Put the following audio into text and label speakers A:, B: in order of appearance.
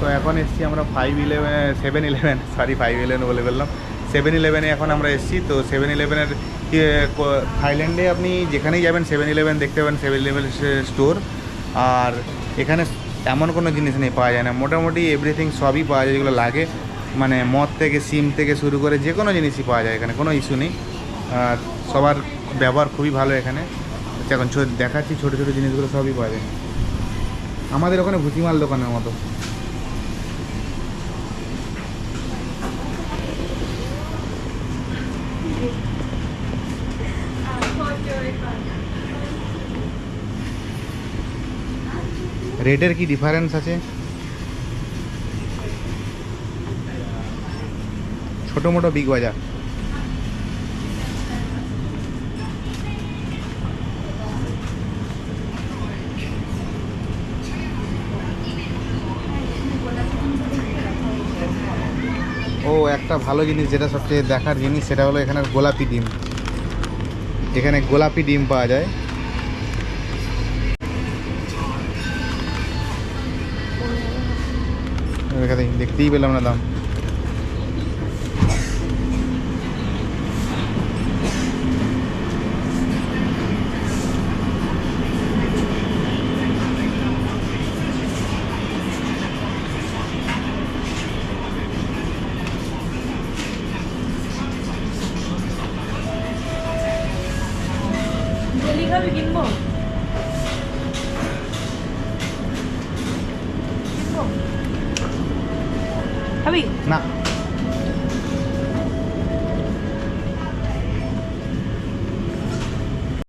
A: তো এখন এসছি আমরা five eleven seven eleven sorry five eleven বলে বললাম সেভেন ইলেভেনে এখন আমরা এসছি তো সেভেন ইলেভেনের থাইল্যান্ডে আপনি যেখানেই যাবেন সেভেন ইলেভেন দেখতে পাবেন সেভেন ইলেভেন স্টোর আর এখানে এমন কোনো জিনিস নেই পাওয়া যায় না। মোটামুটি এভরিথিং সবই পাওয়া যায় যেগুলো লাগে। মানে মদ থেকে সিম থেকে শুরু করে যে কোনো জিনিসই পাওয়া যায় এখানে কোনো ইস্যু নেই। আর সবার ব্যবহার খুবই ভালো এখানে। আচ্ছা, এখন দেখাচ্ছি ছোটো ছোটো জিনিসগুলো সবই পাওয়া যায়। আমাদের ওখানে ভুসিমাল দোকানের মতো। রেটের কি ডিফারেন্স আছে? ছোটো মোটো বিগ বাজার। ও, একটা ভালো জিনিস যেটা সবচেয়ে দেখার জিনিস, সেটা হলো এখানে গোলাপি ডিম। এখানে গোলাপি ডিম পাওয়া যায়। দেখতেই পেলাম না দাম।
B: জেলি খাবি কিনবো কিনবো খাবি
A: না